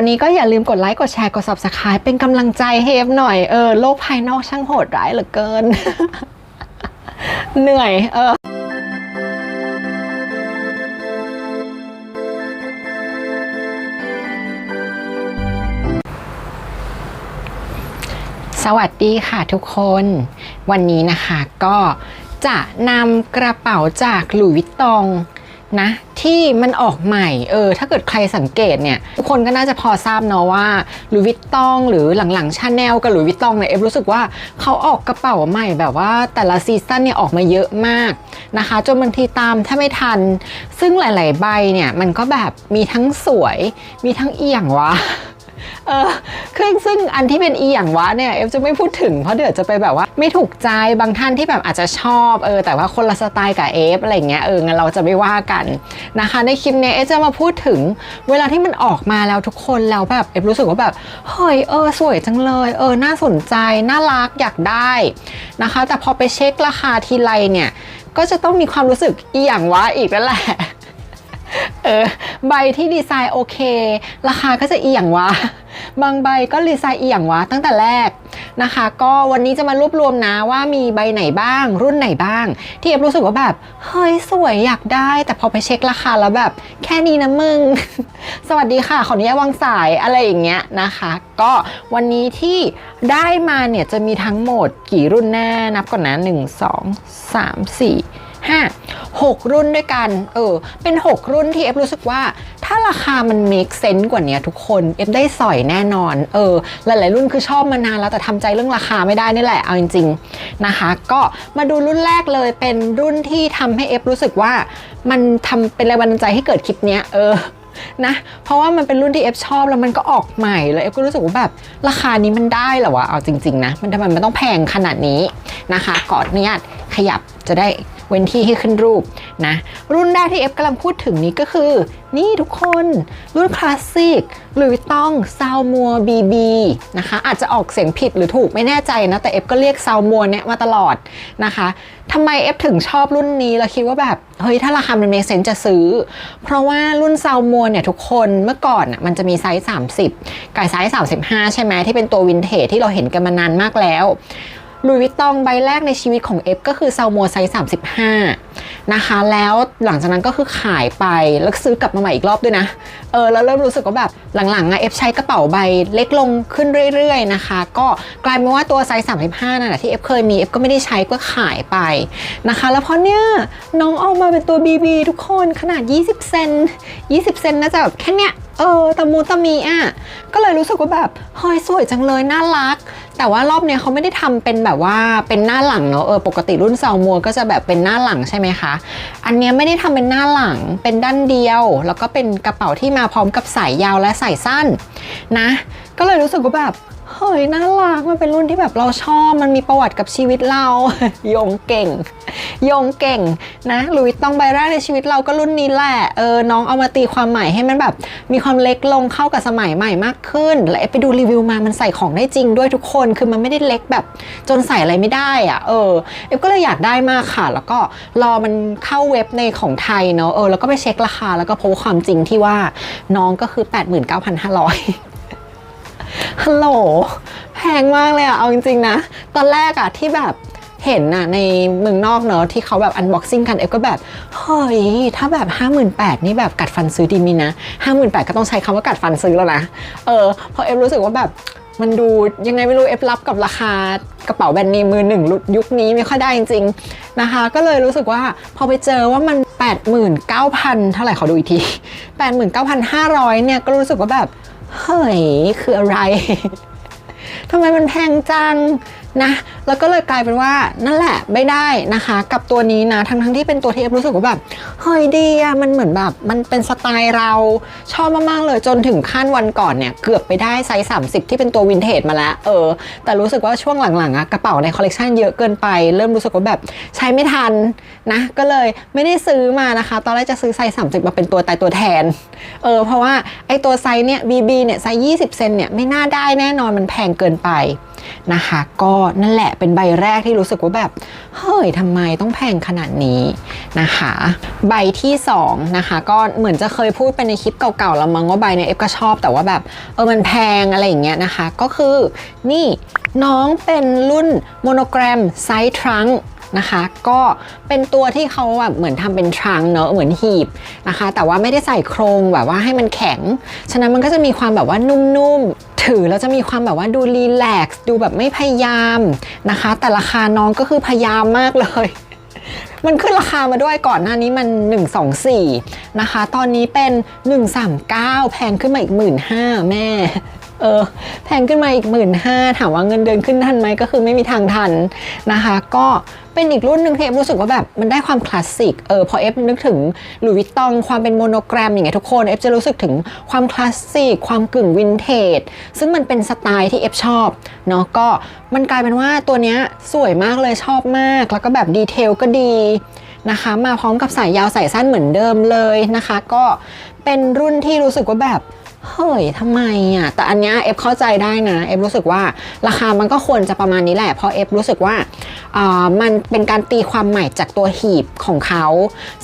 วันนี้ก็อย่าลืมกดไลค์ กดแชร์ กด subscribe เป็นกำลังใจเอฟหน่อย เออ โลกภายนอกช่างโหดร้ายเหลือเกิน เหนื่อย เออสวัสดีค่ะทุกคน วันนี้นะคะก็จะนำกระเป๋าจากหลุยส์วิตตอง นะที่มันออกใหม่เออถ้าเกิดใครสังเกตเนี่ยทุกคนก็น่าจะพอทราบเนาะว่าหลุยส์วิตตองหรือหลังๆชาแนลกับหลุยส์วิตตองเนี่ยเอฟรู้สึกว่าเขาออกกระเป๋าใหม่แบบว่าแต่ละซีซั่นเนี่ยออกมาเยอะมากนะคะ จนบางทีตามถ้าไม่ทัน ซึ่งหลาย ๆ ใบเนี่ยมันก็แบบมีทั้งสวย มีทั้งเอียงวะ เออคือซึ่งอันที่เป็นอีอย่างวะเนี่ยเอฟจะไม่พูดถึงเพราะเดี๋ยวจะไปแบบว่าไม่ถูกใจบางท่านที่แบบอาจจะชอบเออแต่ว่าคนละสไตล์กับเอฟอะไรเงี้ยเอองั้นเราจะไม่ว่ากันนะคะในคลิปเนี้ยเอฟจะมาพูดถึงเวลาที่มันออกมาแล้วทุกคนแล้วแบบเอฟรู้สึกว่าแบบเฮ้ยเออสวยจังเลยเออน่าสนใจน่ารักอยากได้นะคะ แต่พอไปเช็คราคาทีไรเนี่ยก็จะต้องมีความรู้สึกอีอย่างวะอีกนั่นแหละเออใบที่ดีไซน์โอเค ราคาก็จะเอียงวะ บางใบก็ดีไซน์เอียงวะตั้งแต่แรกนะคะ ก็วันนี้จะมารวบรวมนะว่ามีใบไหนบ้าง รุ่นไหนบ้าง ที่เอฟรู้สึกว่าแบบ เฮ้ย สวยอยากได้ แต่พอไปเช็คราคาแล้วแบบ แค่นี้นะมึง สวัสดีค่ะขออนุญาตวางสายอะไรอย่างเงี้ยนะคะ ก็วันนี้ที่ได้มาเนี่ยจะมีทั้งหมดกี่รุ่นแน่นับก่อนนะ 1 2 3 4 5 6 รุ่นด้วยกัน เออ เป็น 6 รุ่นที่เอฟรู้สึกว่า ถ้าราคามัน make sense กว่านี้ทุกคน เอฟได้สอยแน่นอน เออ หลาย ๆ รุ่นคือชอบมานานแล้วแต่ทำใจเรื่องราคาไม่ได้นี่แหละ เอาจริง ๆ นะคะ ก็มาดูรุ่นแรกเลยเป็นรุ่นที่ทำให้เอฟรู้สึกว่ามันทำเป็นแรงบันดาลใจให้เกิดคลิปเนี้ยเออนะ เพราะว่ามันเป็นรุ่นที่เอฟชอบแล้วมันก็ออกใหม่แล้วเอฟก็รู้สึกว่าแบบราคานี้มันได้เหรอวะ เอาจริง ๆ นะ มันทำไมมันต้องแพงขนาดนี้นะคะ ก่อนนี้ขยับจะได้ เว้นที่ให้ขึ้นรูปนะ รุ่นแรกที่เอฟกำลังพูดถึงนี้ก็คือ นี่ทุกคนรุ่นคลาสสิกหรือต้องซาวมัวบีบีนะคะ อาจจะออกเสียงผิดหรือถูกไม่แน่ใจนะ แต่เอฟก็เรียกซาวมัวเนี่ยมาตลอดนะคะทำไมเอฟถึงชอบรุ่นนี้แล้วคิดว่าแบบ เฮ้ย ถ้าราคามันเมเซนจะซื้อ เพราะว่ารุ่นซาวมัวเนี่ยทุกคนเมื่อก่อนอะมันจะมีไซส์ 30 กับไซส์ 35 ใช่ไหมที่เป็นตัววินเทจที่เราเห็นกันมานานมากแล้ว ลุยวิตตองใบแรกในชีวิตของเอฟก็คือซาวมัวไซส์35 นะคะ แล้วหลังจากนั้นก็คือขายไป แล้วซื้อกลับมาใหม่อีกรอบด้วยนะ เออ แล้วเริ่มรู้สึกว่าแบบหลังๆอะเอฟใช้กระเป๋าใบเล็กลงขึ้นเรื่อยๆนะคะ ก็กลายเป็นว่าตัวไซส์35 นั่นแหละที่เอฟเคยมีเอฟก็ไม่ได้ใช้ก็ขายไปนะคะ แล้วพอเนี้ยน้องออกมาเป็นตัว BB ทุกคนขนาด 20 เซน 20 เซนน่าจะแบบแค่เนี้ยเออตะมูตะมีอะก็เลยรู้สึกว่าแบบเฮ้ยสวยจังเลยน่ารัก แต่ว่ารอบเนี้ยเขาไม่ได้ทำเป็นแบบว่าเป็นหน้าหลังเนอะเออปกติรุ่นซองมัวก็จะแบบเป็นหน้าหลังใช่ไหมคะ อันเนี้ยไม่ได้ทำเป็นหน้าหลังเป็นด้านเดียว แล้วก็เป็นกระเป๋าที่มาพร้อมกับสายยาวและสายสั้นนะ ก็เลยรู้สึกว่าแบบ เฮ้ยน่ารักมันเป็นรุ่นที่แบบเราชอบมันมีประวัติกับชีวิตเรา โยงเก่ง โยงเก่งนะลุยต้องใบแรกในชีวิตเราก็รุ่นนี้แหละเออน้องเอามาตีความใหม่ให้มันแบบ มีความเล็กลงเข้ากับสมัยใหม่มากขึ้น และไปดูรีวิวมามันใส่ของได้จริงด้วยทุกคนคือมันไม่ได้เล็กแบบจนใส่อะไรไม่ได้อะเออเอฟก็เลยอยากได้มากค่ะ แล้วก็รอมันเข้าเว็บในของไทยเนาะเออแล้วก็ไปเช็คราคาแล้วก็พบความจริงที่ว่าน้องก็คือ 89,500 ฮัลโหล แพงมากเลยอะเอาจริงๆนะ ตอนแรกอะที่แบบเห็นน่ะในเมืองนอกเนอะที่เขาแบบอันบ็อกซิ่งกันเอฟก็แบบ เฮ้ย ถ้าแบบ 58,000นี่แบบกัดฟันซื้อดีมีนะ58,000ก็ต้องใช้คำว่ากัดฟันซื้อแล้วนะ เออเพราะเอฟรู้สึกว่าแบบมันดูยังไงไม่รู้เอฟรับกับราคากระเป๋าแบรนด์เนมมือหนึ่งยุคนี้ไม่ค่อยได้จริงๆนะคะ ก็เลยรู้สึกว่าพอไปเจอว่ามัน 89,000 เท่าไหร่ขอดูอีกที 89,500 เนี่ยก็รู้สึกว่าแบบ เฮ้ย คืออะไร ทำไมมันแพงจัง นะแล้วก็เลยกลายเป็นว่านั่นแหละไม่ได้นะคะ กับตัวนี้นะทั้งทั้งที่เป็นตัวที่เอฟรู้สึกว่าแบบเฮ้ยดีอะมันเหมือนแบบมันเป็นสไตล์เราชอบมากๆเลยจนถึงขั้นวันก่อนเนี่ยเกือบไปได้ไซส์30 ที่เป็นตัววินเทจมาแล้วเออ แต่รู้สึกว่าช่วงหลังๆอะกระเป๋าในคอลเลกชันเยอะเกินไป เริ่มรู้สึกว่าแบบใช้ไม่ทันนะก็เลยไม่ได้ซื้อมานะคะ ตอนแรกจะซื้อไซส์30 มาเป็นตัวตายตัวแทนเออเพราะว่าไอตัวไซส์เนี่ย BB เนี่ยไซส์20เซนเนี่ยไม่น่าได้แน่นอนมันแพงเกินไปนะคะ ก็นั่นแหละเป็นใบแรกที่รู้สึกว่าแบบ เฮ้ยทำไมต้องแพงขนาดนี้นะคะ ใบที่2นะคะก็เหมือนจะเคยพูดไปในคลิปเก่าๆแล้วมั้งว่าใบเนี่ยเอฟก็ชอบแต่ว่าแบบเออมันแพงอะไรอย่างเงี้ยนะคะ ก็คือนี่น้องเป็นรุ่นโมโนแกรมไซส์ทรังนะคะก็เป็นตัวที่เขาแบบเหมือนทำเป็นทรังเนอะเหมือนหีบนะคะ แต่ว่าไม่ได้ใส่โครงแบบว่าให้มันแข็ง ฉะนั้นมันก็จะมีความแบบว่านุ่มๆ ถือแล้วจะมีความแบบว่าดูรีแลกซ์ดูแบบไม่พยายามนะคะ แต่ราคาน้องก็คือพยายามมากเลยมันขึ้นราคามาด้วยก่อนหน้านี้มัน 124 นะคะ ตอนนี้เป็น 139 แพงขึ้นมาอีก 1 5ื่นแม่ เออ แพงขึ้นมาอีก 1 5ื่นถามว่าเงินเดือนขึ้นทันไหมก็คือไม่มีทางทันนะคะ ก็ เป็นอีกรุ่นหนึ่งที่เอฟรู้สึกว่าแบบมันได้ความคลาสสิกเออพอเอฟนึกถึงหลุยส์วิตตองความเป็นโมโนแกรมอย่างเงี้ยทุกคนเอฟจะรู้สึกถึงความคลาสสิกความกึ่งวินเทจซึ่งมันเป็นสไตล์ที่เอฟชอบเนาะก็มันกลายเป็นว่าตัวเนี้ยสวยมากเลยชอบมาก แล้วก็แบบดีเทลก็ดีนะคะมาพร้อมกับสายยาวสายสั้นเหมือนเดิมเลยนะคะ ก็เป็นรุ่นที่รู้สึกว่าแบบ เฮ้ยทำไมอะ แต่อันเนี้ยเอฟเข้าใจได้นะ เอฟรู้สึกว่าราคามันก็ควรจะประมาณนี้แหละ เพราะเอฟรู้สึกว่าอ่ามันเป็นการตีความใหม่จากตัวหีบของเขา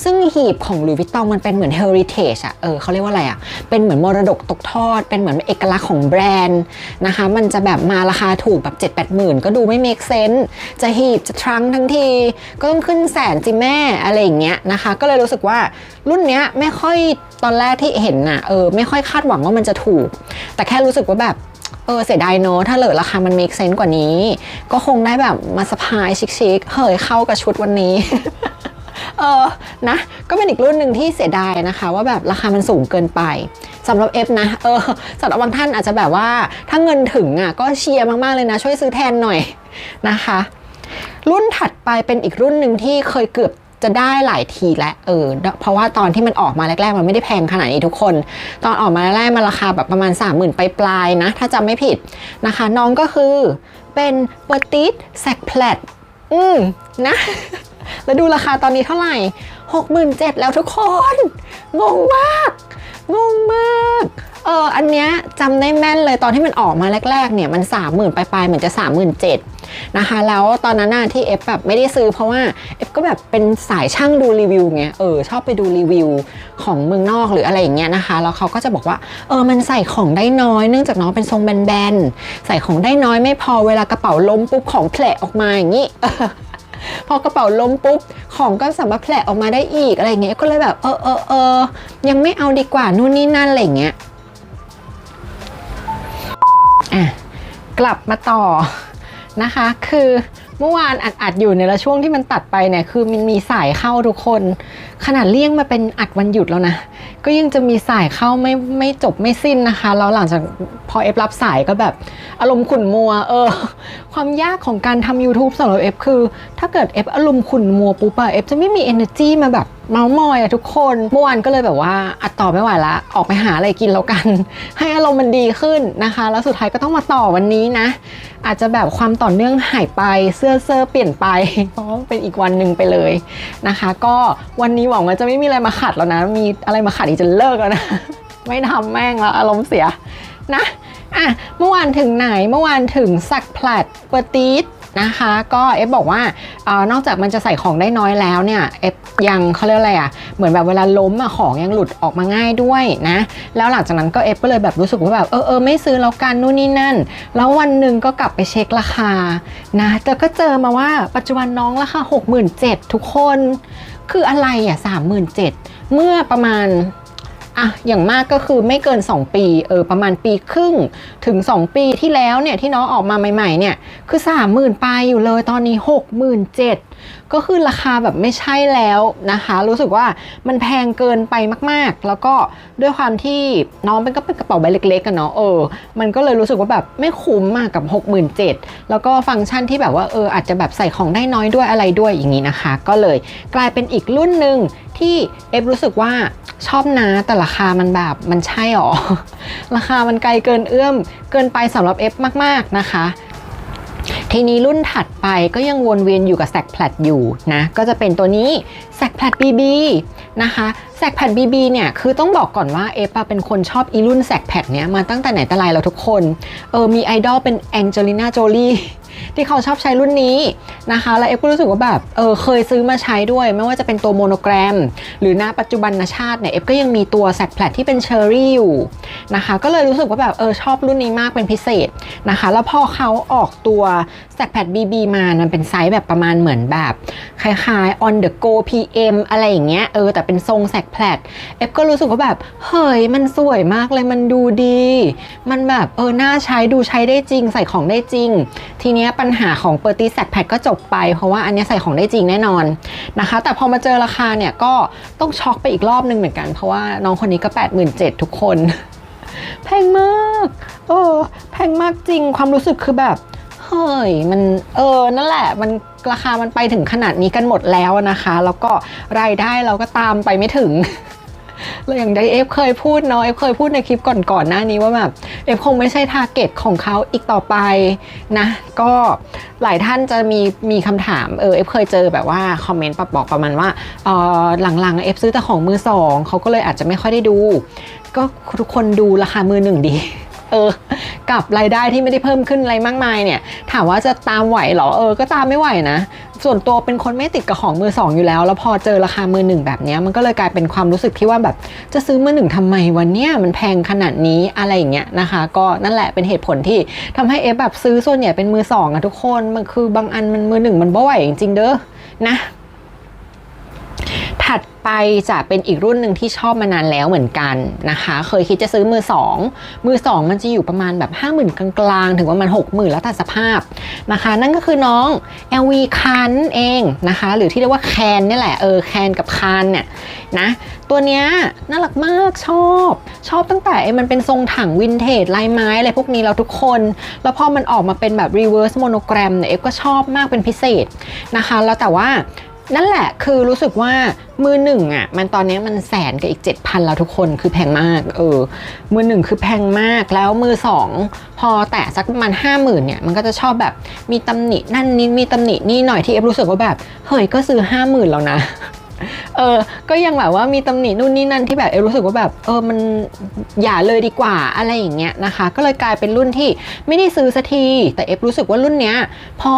ซึ่งหีบของหลุยส์วิตตองมันเป็นเหมือน heritage อะเออเขาเรียกว่าอะไรอะเป็นเหมือนมรดกตกทอด เป็นเหมือนเอกลักษณ์ของแบรนด์นะคะ มันจะแบบมาราคาถูกแบบ7 8หมื่นก็ดูไม่ make sense จะหีบจะทรังทั้งที ก็ต้องขึ้นแสนจิแม่อะไรอย่างเงี้ยนะคะ ก็เลยรู้สึกว่า รุ่นเนี้ยไม่ค่อยตอนแรกที่เห็นน่ะเออไม่ค่อยคาดหวังว่ามันจะถูก แต่แค่รู้สึกว่าแบบเออเสียดายเนอะถ้าเหลือราคามัน make sense กว่านี้ ก็คงได้แบบมาสะพายชิคๆเฮ้ยเข้ากับชุดวันนี้ เออนะก็เป็นอีกรุ่นหนึ่งที่เสียดายนะคะ ว่าแบบราคามันสูงเกินไปสำหรับเอฟนะเออสำหรับบางท่านอาจจะแบบว่าถ้าเงินถึงอะก็เชียร์มากๆเลยนะ ช่วยซื้อแทนหน่อยนะคะ รุ่นถัดไปเป็นอีกรุ่นหนึ่งที่เคยเกือบ จะได้หลายทีแล้วเออเพราะว่าตอนที่มันออกมาแรกๆ มันไม่ได้แพงขนาดนี้ทุกคน ตอนออกมาแรกๆมันราคาแบบประมาณ 30,000ปลายๆนะ ถ้าจำไม่ผิดนะคะ น้องก็คือเป็นเปอร์ติสแซกแพลตอืมนะ แล้วดูราคาตอนนี้เท่าไหร่ 67,000 แล้วทุกคน งงมาก งงมาก เอออันเนี้ยจำได้แม่นเลยตอนที่มันออกมาแรกๆเนี่ยมัน 30,000ปลายๆเหมือนจะ 37,000นะคะ แล้วตอนนั้นน่ะที่เอฟแบบไม่ได้ซื้อเพราะว่าเอฟก็แบบเป็นสายช่างดูรีวิวไงเออชอบไปดูรีวิวของเมืองนอกหรืออะไรอย่างเงี้ยนะคะแล้วเขาก็จะบอกว่าเออมันใส่ของได้น้อยเนื่องจากน้องเป็นทรงแบนๆใส่ของได้น้อยไม่พอเวลากระเป๋าล้มปุ๊บของแผลออกมาอย่างงี้พอกระเป๋าล้มปุ๊บ ของก็สามารถแผลออกมาได้อีกอะไรเงี้ยก็เลยแบบเออเออเออยังไม่เอาดีกว่านู่นนี่นั่นอะไรเงี้ย อะกลับมาต่อนะคะ คือเมื่อวานอัดอัดอยู่ในละช่วงที่มันตัดไปเนี่ยคือมันมีสายเข้าทุกคน ขนาดเลี่ยงมาเป็นอัดวันหยุดแล้วนะก็ยังจะมีสายเข้าไม่ไม่จบไม่สิ้นนะคะแล้วหลังจากพอเอฟรับสายก็แบบ อารมณ์ขุ่นมัวเออ ความยากของการทำ YouTube สำหรับเอฟคือ ถ้าเกิดเอฟอารมณ์ขุ่นมัวปุ๊บอะเอฟจะไม่มี energy มาแบบ เมาส์มอยอะทุกคนเมื่อวานก็เลยแบบว่าอัดต่อไม่ไหวละออกไปหาอะไรกินแล้วกัน ให้อารมณ์มันดีขึ้นนะคะ แล้วสุดท้ายก็ต้องมาต่อวันนี้นะ อาจจะแบบความต่อเนื่องหายไปเสื้อเสื้อเปลี่ยนไปเพราะเป็นอีกวันหนึ่งไปเลยนะคะ ก็วันนี้หวังว่าจะไม่มีอะไรมาขัดแล้วนะ มีอะไรมาขัดอีกจะเลิกแล้วนะ ไม่ทำแม่งแล้วอารมณ์เสียนะอะเมื่อวานถึงไหนเมื่อวานถึงสักแพลตเปอร์ตีส นะคะ ก็เอฟบอกว่าออนอกจากมันจะใส่ของได้น้อยแล้วเนี่ยเอฟยังเขาเรียกอะไรอะ่ะเหมือนแบบเวลาล้มอะของยังหลุดออกมาง่ายด้วยนะแล้วหลังจากนั้นก็เอฟก็เลยแบบรู้สึกว่าแบบเออเออไม่ซื้อแล้วกันนู่นนี่นั่น แล้ววันหนึ่งก็กลับไปเช็คราคานะแต่ก็เจอมาว่าปัจจุบันน้องราคา 67,000ทุกคน คืออะไรอะ37,000เมื่อประมาณ อะอย่างมากก็คือไม่เกิน 2 ปีเออประมาณปีครึ่งถึง 2 ปีที่แล้วเนี่ยที่น้องออกมาใหม่ๆเนี่ยคือ 30,000ปอยู่เลยตอนนี้ 67,000ก็คือราคาแบบไม่ใช่แล้วนะคะ รู้สึกว่ามันแพงเกินไปมากๆ แล้วก็ด้วยความที่น้องเป็นก็เป็นกระเป๋าใบเล็กๆกันเนาะเออ มันก็เลยรู้สึกว่าแบบไม่คุ้มมากกับ 67,000แล้วก็ฟังก์ชันที่แบบว่าเอออาจจะแบบใส่ของได้น้อยด้วยอะไรด้วยอย่างนี้นะคะ ก็เลยกลายเป็นอีกรุ่นหนึ่งที่เอฟรู้สึกว่าชอบนะแต่ราคามันแบบมันใช่หรอ ราคามันไกลเกินเอื้อมเกินไปสำหรับเอฟมาก ๆนะคะ ทีนี้รุ่นถัดไปก็ยังวนเวียนอยู่กับแซกแพลตอยู่นะ ก็จะเป็นตัวนี้แซกแพลตบีบีนะคะแซกแพลตบีบีเนี่ยคือต้องบอกก่อนว่าเอปาเป็นคนชอบอีรุ่นแซกแพลตเนี้ยมาตั้งแต่ไหนแต่ไรแล้วทุกคน เออมีไอดอลเป็นแองเจลิน่าโจลี ที่เขาชอบใช้รุ่นนี้นะคะ แล้วเอฟก็รู้สึกว่าแบบเออเคยซื้อมาใช้ด้วย ไม่ว่าจะเป็นตัวโมโนแกรม หรือหน้าปัจจุบันชาติเนี่ยเอฟก็ยังมีตัวแซกแพลตที่เป็นเชอร์รี่อยู่นะคะ ก็เลยรู้สึกว่าแบบเออชอบรุ่นนี้มากเป็นพิเศษนะคะ แล้วพอเขาออกตัวแซกแพลต BB มา มันเป็นไซส์แบบประมาณเหมือนแบบ คล้ายๆ on the go PM อะไรอย่างเงี้ย เออ แต่เป็นทรงแซกแพลตเอฟก็รู้สึกว่าแบบ เฮ้ย มันสวยมากเลย มันดูดี มันแบบ เออ น่าใช้ ดูใช้ได้จริง ใส่ของได้จริง ทีเนี้ยปัญหาของเปอร์ตี้แซกแพดก็จบไป เพราะว่าอันนี้ใส่ของได้จริงแน่นอนนะคะ แต่พอมาเจอราคาเนี่ยก็ต้องช็อกไปอีกรอบนึงเหมือนกัน เพราะว่าน้องคนนี้ก็ 87,000ทุกคน แพงมากเออแพงมากจริงความรู้สึกคือแบบเฮ้ยมันเออนั่นแหละ มันราคามันไปถึงขนาดนี้กันหมดแล้วนะคะ แล้วก็รายได้เราก็ตามไปไม่ถึง แล้วอย่างไดเอฟเคยพูดเนาะเอฟเคยพูดในคลิปก่อนๆหน้านี้ว่าแบบเอฟคงไม่ใช่ทาร์เก็ตของเขาอีกต่อไปนะก็หลายท่านจะมีมีคำถามเออเอฟเคยเจอแบบว่าคอมเมนต์ปบอกประมาณว่าเออหลังๆเอฟซื้อแต่ของมือสองเขาก็เลยอาจจะไม่ค่อยได้ดู ก็ทุกคนดูราคามือหนึ่งดีเออกับรายได้ที่ไม่ได้เพิ่มขึ้นอะไรมากมายเนี่ย ถามว่าจะตามไหวหรอเออ ก็ตามไม่ไหวนะส่วนตัวเป็นคนไม่ติดกับของมือสองอยู่แล้ว แล้วพอเจอราคามือหนึ่งแบบนี้มันก็เลยกลายเป็นความรู้สึกที่ว่าแบบจะซื้อมือหนึ่งทำไมวันเนี้ยมันแพงขนาดนี้อะไรอย่างเงี้ยนะคะ ก็นั่นแหละเป็นเหตุผลที่ทำให้เอฟแบบซื้อส่วนใหญ่เป็นมือสองอะทุกคนมันคือบางอันมันมือหนึ่งมันบ่อยจริงๆเด้อนะ ถัดไปจะเป็นอีกรุ่นหนึ่งที่ชอบมานานแล้วเหมือนกันนะคะ เคยคิดจะซื้อมือ 2 มือ 2 มันจะอยู่ประมาณแบบ 50,000 กลางๆ ถึงประมาณ 60,000 แล้วแต่สภาพนะคะ นั่นก็คือน้อง LV คันเองนะคะ หรือที่เรียกว่าแคนนี่แหละ เออแคนกับคันเนี่ยนะตัวเนี้ยน่ารักมากชอบ ชอบตั้งแต่ไอ้มันเป็นทรงถังวินเทจลายไม้อะไรพวกนี้แล้วทุกคน แล้วพอมันออกมาเป็นแบบ reverse monogram เนี่ยเอฟก็ชอบมากเป็นพิเศษนะคะ แล้วแต่ว่า นั่นแหละคือรู้สึกว่ามือหนึ่งอะมันตอนนี้มันแสนกับอีก 7,000 แล้วทุกคนคือแพงมากเออมือหนึ่งคือแพงมากแล้วมือสองพอแตะสักประมาณห้าหมื่นเนี่ยมันก็จะชอบแบบมีตำหนินั่นนี่มีตำหนินี่หน่อยที่เอฟรู้สึกว่าแบบ เฮ้ยก็ซื้อห้าหมื่นแล้วนะ เออ ก็ยังแบบว่ามีตำหนินู่นนี่นั่นที่แบบเอฟรู้สึกว่าแบบเออมันอย่าเลยดีกว่าอะไรอย่างเงี้ยนะคะ ก็เลยกลายเป็นรุ่นที่ไม่ได้ซื้อสักทีแต่เอฟรู้สึกว่ารุ่นเนี้ยพอ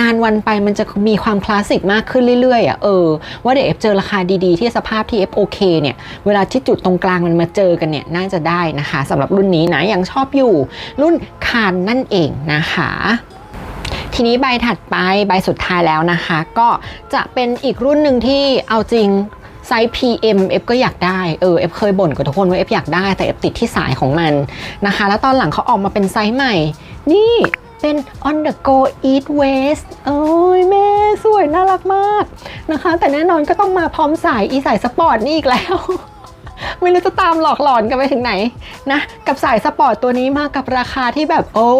นานวันไปมันจะมีความคลาสสิกมากขึ้นเรื่อยๆอะเออว่าเดี๋ยวเอฟเจอราคาดีๆ ที่สภาพที่เอฟโอเคเนี่ยเวลาที่จุดตรงกลางมันมาเจอกันเนี่ยน่าจะได้นะคะสำหรับรุ่นนี้นะยังชอบอยู่ รุ่นคานนั่นเองนะคะ ทีนี้ใบถัดไปใบสุดท้ายแล้วนะคะ ก็จะเป็นอีกรุ่นหนึ่งที่เอาจริงไซส์ PM เอฟก็อยากได้ เออเอฟเคยบ่นกับทุกคนว่าเอฟอยากได้แต่เอฟติดที่สายของมันนะคะ แล้วตอนหลังเขาออกมาเป็นไซส์ใหม่ นี่เป็น on the go eat waste เอ้ยแม่สวยน่ารักมากนะคะ แต่แน่นอนก็ต้องมาพร้อมสายอีสายสปอร์ตนี่อีกแล้ว ไม่รู้จะตามหลอกหลอนกันไปถึงไหนนะ กับสายสปอร์ตตัวนี้มากับราคาที่แบบโอ้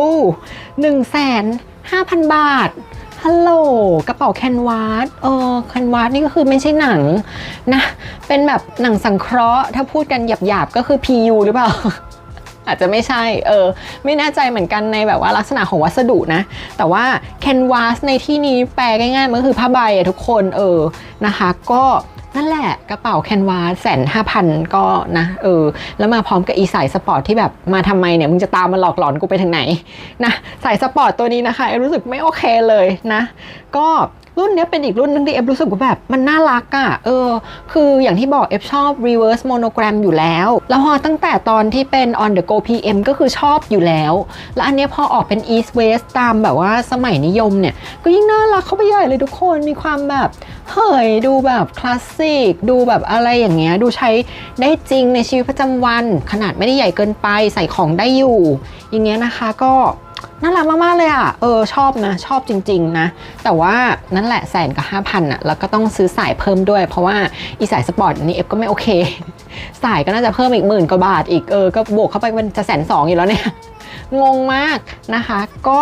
หนึ่งแสน ห้าพันบาท ฮัลโหล กระเป๋าแคนวาส เออ แคนวาสนี่ก็คือไม่ใช่หนังนะ เป็นแบบหนังสังเคราะห์ ถ้าพูดกันหยาบๆ ก็คือ PU หรือเปล่า อาจจะไม่ใช่ เออ ไม่แน่ใจเหมือนกันในแบบว่าลักษณะของวัสดุนะ แต่ว่าแคนวาสในที่นี้แปลง่ายๆ มันก็คือผ้าใบอะทุกคน เออ นะคะ ก็ นั่นแหละกระเป๋าแคนวาสแสนห้าพันก็นะเออแล้วมาพร้อมกับอีสายสปอร์ตที่แบบมาทำไมเนี่ยมึงจะตามมาหลอกหลอนกูไปถึงไหนนะสายสปอร์ตตัวนี้นะคะรู้สึกไม่โอเคเลยนะ ก็ รุ่นนี้เป็นอีกรุ่นนึงที่เอฟรู้สึกว่าแบบมันน่ารักอะ่ะเออ คืออย่างที่บอกเอฟชอบ reverse monogram อยู่แล้ว แล้วพอตั้งแต่ตอนที่เป็น on the go PM ก็คือชอบอยู่แล้ว แล้วอันนี้พอออกเป็น east west ตามแบบว่าสมัยนิยมเนี่ย ก็ยิ่งน่ารักเข้าไปใหญ่เลยทุกคนมีความแบบเฮ้ยดูแบบคลาสสิกดูแบบอะไรอย่างเงี้ยดูใช้ได้จริงในชีวิตประจำวัน ขนาดไม่ได้ใหญ่เกินไปใส่ของได้อยู่ อย่างเงี้ยนะคะก็ น่ารักมาก ๆ เลยอะ เออ ชอบนะ ชอบจริง ๆ นะ แต่ว่านั่นแหละแสนกับห้าพันอะ แล้วก็ต้องซื้อสายเพิ่มด้วย เพราะว่าอีสายสปอร์ตนี่เอฟก็ไม่โอเค สายก็น่าจะเพิ่มอีกหมื่นกว่าบาทอีก เออ ก็บวกเข้าไปมันจะแสนสองอยู่แล้วเนี่ย งงมากนะคะ ก็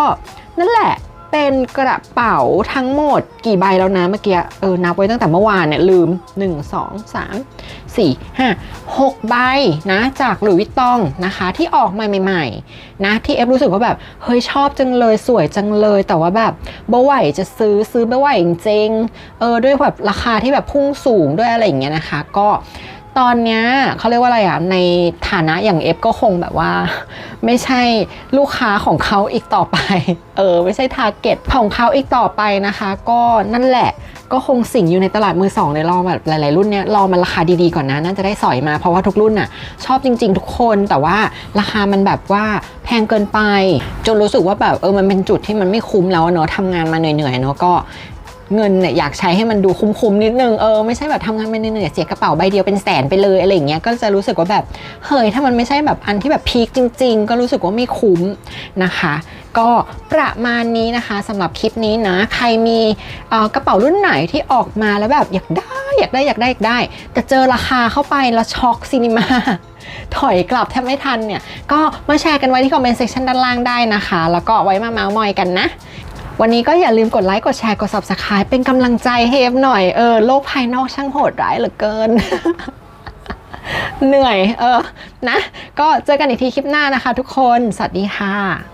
นั่นแหละ เป็นกระเป๋าทั้งหมดกี่ใบแล้วนะเมื่อกี้ เออ นับไว้ตั้งแต่เมื่อวานเนี่ย ลืม 1 2 3 4 5 6 ใบนะ จากหลุยส์วิตตองนะคะ ที่ออกมาใหม่ๆ นะ ที่เอฟรู้สึกว่าแบบ เฮ้ยชอบจังเลยสวยจังเลย แต่ว่าแบบบ่ไหวจะซื้อซื้อไม่ไหวจริง เออ ด้วยแบบราคาที่แบบพุ่งสูงด้วยอะไรอย่างเงี้ยนะคะ ก็ ตอนเนี้ยเขาเรียกว่าอะไรอะในฐานะอย่างเอฟก็คงแบบว่า ไม่ใช่ลูกค้าของเขาอีกต่อไป เออ ไม่ใช่ทาร์เก็ตของเขาอีกต่อไปนะคะ ก็นั่นแหละก็คงสิ่งอยู่ในตลาดมือสองเลยรอแบบหลาย ๆ รุ่นเนี้ยรอมันราคาดี ๆ ก่อนนะน่าจะได้สอยมาเพราะว่าทุกรุ่นน่ะชอบจริง ๆ ทุกคนแต่ว่าราคามันแบบว่าแพงเกินไป จนรู้สึกว่าแบบเออมันเป็นจุดที่มันไม่คุ้มแล้วเนอะทำงานมาเหนื่อย ๆ เนอะก็ เงินเนี่ยอยากใช้ให้มันดูคุ้มๆนิดนึงเออไม่ใช่แบบทำงานไปเหนื่อยเสียกระเป๋าใบเดียวเป็นแสนไปเลยอะไรอย่างเงี้ยก็จะรู้สึกว่าแบบเฮ้ยถ้ามันไม่ใช่แบบอันที่แบบพีคจริง ๆ ก็รู้สึกว่าไม่คุ้มนะคะ ก็ประมาณนี้นะคะสำหรับคลิปนี้นะ ใครมีกระเป๋ารุ่นไหนที่ออกมาแล้วแบบอยากได้อยากได้อยากได้อยากได้ แต่เจอราคาเข้าไปแล้วช็อกซีนิมาถอยกลับแทบไม่ทันเนี่ย ก็มาแชร์กันไว้ที่คอมเมนต์เซกชันด้านล่างได้นะคะ แล้วก็ไว้มาเมาส์มอยกันนะ วันนี้ก็อย่าลืมกดไลค์ กดแชร์ กด subscribe เป็นกำลังใจให้เอฟหน่อย เออ โลกภายนอกช่างโหดร้ายเหลือเกิน เหนื่อย เออ นะ ก็เจอกันอีกทีคลิปหน้านะคะทุกคน สวัสดีค่ะ